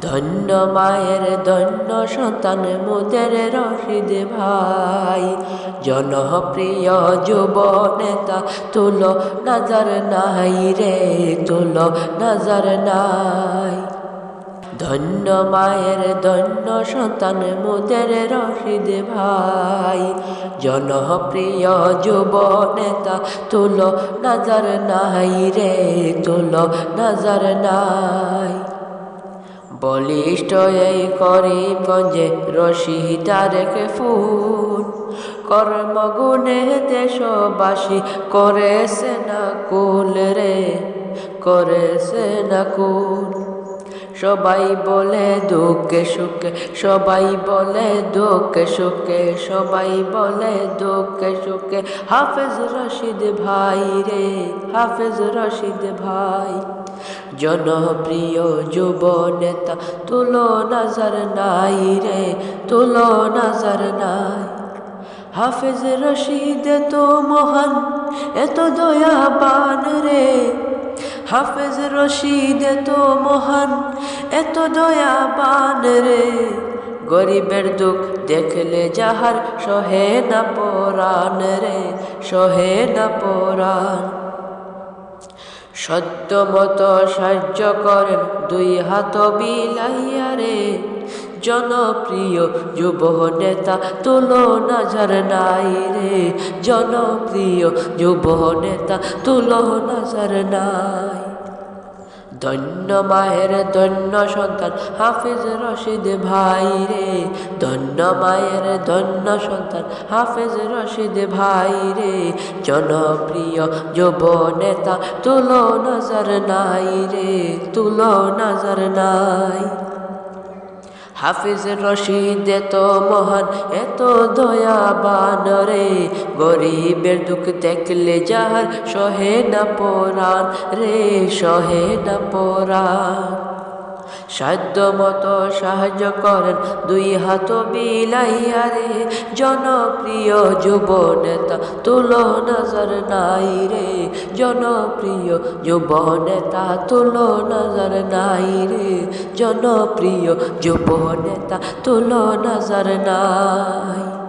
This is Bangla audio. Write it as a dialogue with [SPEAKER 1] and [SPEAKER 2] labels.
[SPEAKER 1] ধন্য মায়ের, ধন্য সন্তান মুদের রশিদ ভাই। জনপ্রিয় যুব নেতা তুলো নজর নাই রে, তুলো নজর নাই। ধন্য মায়ের, ধন্য সন্তান মুদের রশিদ ভাই। জনপ্রিয় যুব নেতা তুলো নজর নাই রে, তুলো নজর নাই। বলিষ্ঠ এই করিমগঞ্জে রশিদারেকে ফুল। কর্মগুণে দেশবাসী করেছে না কুল রে করেছে না কুল। সবাই বলে দুঃখে সুখে, সবাই বলে দুঃখে সুখে, সবাই বলে দুঃখে সুখে। হাফেজ রশিদ ভাই রে, হাফেজ রশিদ ভাই। জনপ্রিয় যুব নেতা, তুলো নজর নাই রে, তুলো নজর নাই। হাফেজ রশিদ তো মহান, এত দয়াবান রে। হাফেজ রশিদ তো মহান, এত দয়াবান রে। গরিবের দুঃখ দেখলে যাহার সহে না পরাণ রে, সহে না পরাণ। সত্য মতো সাহায্য করেন দুই হাত বিলাইয়া রে। জনপ্রিয় যুব নেতা তুলো নজর নাই রে। জনপ্রিয় যুব নেতা তুলো নজর নাই। ধন্য মায়ের ধন্য সন্তান, হাফিজ রশিদ ভাই রে। ধন্য মায়ের ধন্য সন্তান, হাফিজ রশিদ ভাই রে। জনপ্রিয় যুব নেতা, তুলো নজর নাই রে, তুলো নজর নাই। হাফিজ রশিদ, এত মহান, এত দয়াবান রে। গরিবের দুঃখ দেখলে যাহার সহে না পরাণ রে, সহে না পরাণ। সাধ্য মতো সাহায্য করেন। দুই হাত বিলাইয়া রে, জনপ্রিয় যুব নেতা তুলো নজর নাই রে। জনপ্রিয় যুব নেতা তুলো নজর নাই রে। জনপ্রিয় যুব নেতা তুলো নজর নাই।